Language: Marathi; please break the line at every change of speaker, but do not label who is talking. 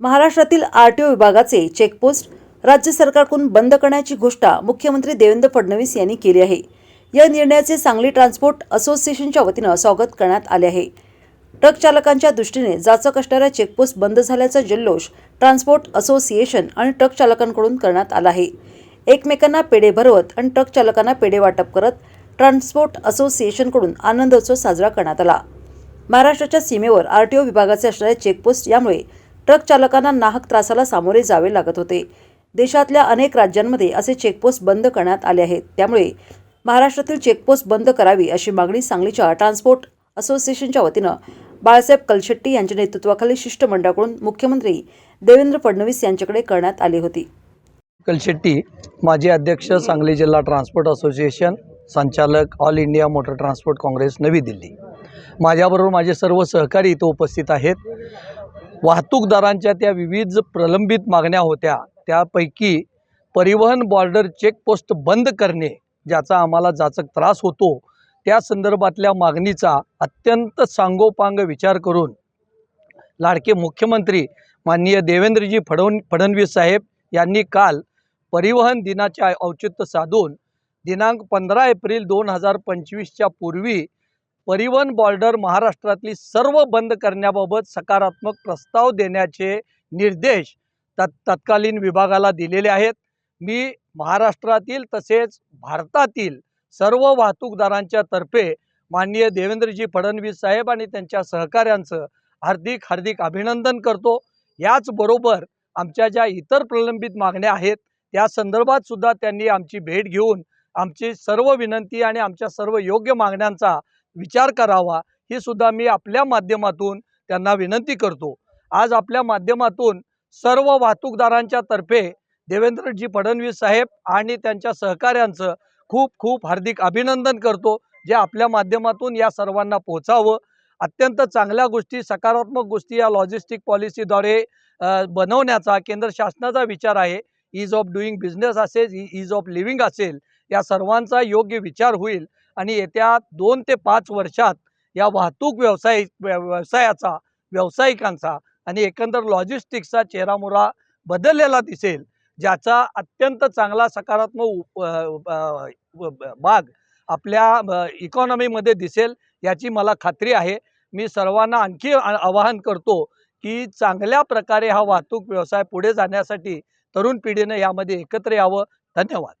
महाराष्ट्रातील आरटीओ विभागाचे चेकपोस्ट राज्य सरकारकडून बंद करण्याची घोषणा मुख्यमंत्री देवेंद्र फडणवीस यांनी केली आहे. या निर्णयाचे सांगली ट्रान्सपोर्ट असोसिएशनच्या वतीनं स्वागत करण्यात आले आहे. ट्रक चालकांच्या दृष्टीने जाचक असणाऱ्या चेकपोस्ट बंद झाल्याचा जल्लोष ट्रान्सपोर्ट असोसिएशन आणि ट्रक चालकांकडून करण्यात आला आहे. एकमेकांना पेढे भरवत आणि ट्रक चालकांना पेढे वाटप करत ट्रान्सपोर्ट असोसिएशनकडून आनंदोत्सव साजरा करण्यात आला. महाराष्ट्राच्या सीमेवर आरटीओ विभागाचे असणारे चेकपोस्ट यामुळे ट्रक चालकांना नाहक त्रासाला सामोरे जावे लागत होते. देशातल्या अनेक राज्यांमध्ये असे चेकपोस्ट बंद करण्यात आले आहेत. त्यामुळे महाराष्ट्रातील चेकपोस्ट बंद करावी अशी मागणी सांगलीच्या ट्रान्सपोर्ट असोसिएशनच्या वतीनं बाळासाहेब कलशेट्टी यांच्या नेतृत्वाखाली शिष्टमंडळाकडून मुख्यमंत्री देवेंद्र फडणवीस यांच्याकडे करण्यात आली होती.
कलशेट्टी माजी अध्यक्ष सांगली जिल्हा ट्रान्सपोर्ट असोसिएशन संचालक all India motor transport Congress नवी दिल्ली. माझ्याबरोबर माझे सर्व सहकारी इथं उपस्थित आहेत. वाहतूकदारांच्या त्या विविध प्रलंबित मागण्या होत्या. त्यापैकी परिवहन बॉर्डर चेकपोस्ट बंद करणे ज्याचा आम्हाला जाचक त्रास होतो त्या संदर्भातल्या मागणीचा अत्यंत सांगोपांग विचार करून लाडके मुख्यमंत्री माननीय देवेंद्रजी फडण फडणवीस साहेब यांनी काल परिवहन दिनाचे औचित्य साधून दिनांक पंधरा एप्रिल दोन हजार पंचवीसच्या पूर्वी परिवहन बॉर्डर महाराष्ट्रातली सर्व बंद करण्याबाबत सकारात्मक प्रस्ताव देण्याचे निर्देश तत् तत्कालीन विभागाला दिलेले आहेत. मी महाराष्ट्रातील तसेच भारतातील सर्व वाहतूकदारांच्या तर्फे माननीय देवेंद्रजी फडणवीस साहेब आणि त्यांच्या सहकाऱ्यांचं हार्दिक हार्दिक अभिनंदन करतो. याचबरोबर आमच्या ज्या इतर प्रलंबित मागण्या आहेत त्या संदर्भात सुद्धा त्यांनी आमची भेट घेऊन आमची सर्व विनंती आणि आमच्या सर्व योग्य मागण्यांचा विचार करावा ही सुद्धा मी आपल्या माध्यमातून त्यांना विनंती करतो. आज आपल्या माध्यमातून सर्व वाहतूकदारांच्या तर्फे देवेंद्रजी फडणवीस साहेब आणि त्यांच्या सहकाऱ्यांचं खूप खूप हार्दिक अभिनंदन करतो जे आपल्या माध्यमातून या सर्वांना पोचावं अत्यंत चांगल्या गोष्टी सकारात्मक गोष्टी या लॉजिस्टिक पॉलिसीद्वारे बनवण्याचा केंद्र शासनाचा विचार आहे. इज ऑफ डुईंग बिझनेस असेल इज ऑफ लिव्हिंग असेल या सर्वांचा योग्य विचार होईल. आणि येत्या दोन ते पाच वर्षात या वाहतूक व्यवसाय व्य- व्यवसायाचा व्यावसायिकांचा आणि एकंदर लॉजिस्टिक्सचा चेहरामोरा बदललेला दिसेल ज्याचा अत्यंत चांगला सकारात्मक उप- व- भाग आपल्या इकॉनॉमीमध्ये दिसेल याची मला खात्री आहे. मी सर्वांना आणखी आवाहन करतो की चांगल्या प्रकारे हा वाहतूक व्यवसाय पुढे जाण्यासाठी तरुण पिढीनं यामध्ये एकत्र यावं. धन्यवाद.